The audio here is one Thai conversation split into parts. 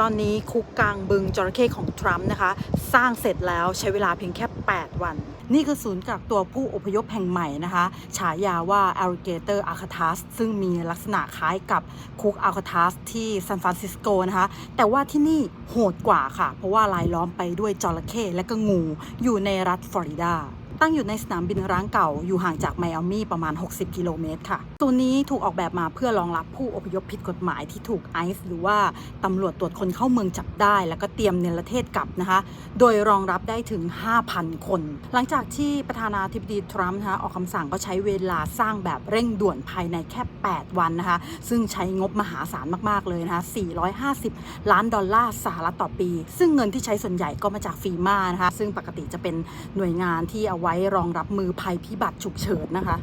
ตอนนี้คุกกลางบึงจระเข้ของทรัมป์นะคะ สร้างเสร็จแล้วใช้เวลาเพียงแค่ 8 วัน นี่คือศูนย์กักตัวผู้อพยพแห่งใหม่นะคะ ฉายาว่า Alligator a l c a t a z ซึ่งมีลักษณะคล้ายกับคุก Alcatraz ที่ซานฟรานซิสโกนะคะ แต่ว่าที่นี่โหดกว่าค่ะ เพราะว่าลายล้อมไปด้วยจระเข้และก็งูอยู่ในรัฐฟลอริดา ตั้งอยู่ในสนามบินร้างเก่าอยู่ห่างจากไมอามี่ประมาณ 60 กิโลเมตรค่ะตัวนี้ถูกออกแบบมาเพื่อรองรับผู้อพยพผิดกฎหมายที่ถูกไอซ์หรือว่าตำรวจตรวจคนเข้าเมืองจับได้ แล้วก็เตรียมเนรเทศกลับนะคะ โดยรองรับได้ถึง 5,000 คน หลังจากที่ประธานาธิบดีทรัมป์นะคะออกคำสั่งก็ใช้เวลาสร้างแบบเร่งด่วนภายในแค่ 8 วันนะคะ ซึ่งใช้งบมหาศาลมากๆเลยนะคะ 450 ล้านดอลลาร์สหรัฐต่อปี ซึ่งเงินที่ใช้ส่วนใหญ่ก็มาจากฟีมานะคะ ซึ่งปกติจะเป็นหน่วยงานที่เอาไว้รองรับมือภัยพิบัติฉุกเฉินนะคะ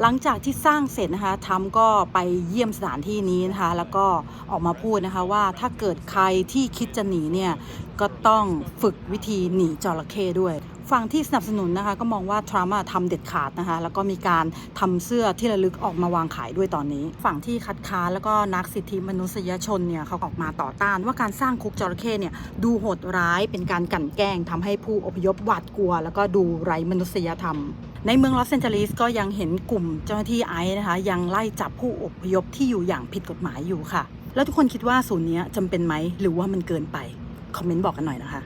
หลังจากที่สร้างเสร็จนะคะทรัมก็ไปเยี่ยมสถานที่นี้นะคะ แล้วก็ออกมาพูดนะคะว่าถ้าเกิดใครที่คิดจะหนีเนี่ยก็ต้องฝึกวิธีหนีจระเข้ด้วยฝั่งที่สนับสนุนนะคะก็มองว่าทรัมป์ทำเด็ดขาดนะคะแล้วก็มีการทำเสื้อที่ระลึกออกมาวางขายด้วยตอนนี้ ฝั่งที่คัดค้านแล้วก็นักสิทธิมนุษยชนเนี่ยเขาออกมาต่อต้าน ว่าการสร้างคุกจระเข้เนี่ยดูโหดร้ายเป็นการกลั่นแกล้งทำให้ผู้อพยพหวาดกลัว แล้วก็ดูไร้มนุษยธรรม ในเมืองลอสแอนเจลิสก็ยังเห็นกลุ่มเจ้าหน้าที่ไอซ์นะคะ ยังไล่จับผู้อพยพที่อยู่อย่างผิดกฎหมายอยู่ค่ะ แล้วทุกคนคิดว่าศูนย์นี้จำเป็นไหมหรือว่ามันเกินไป คอมเมนต์บอกกันหน่อยนะคะ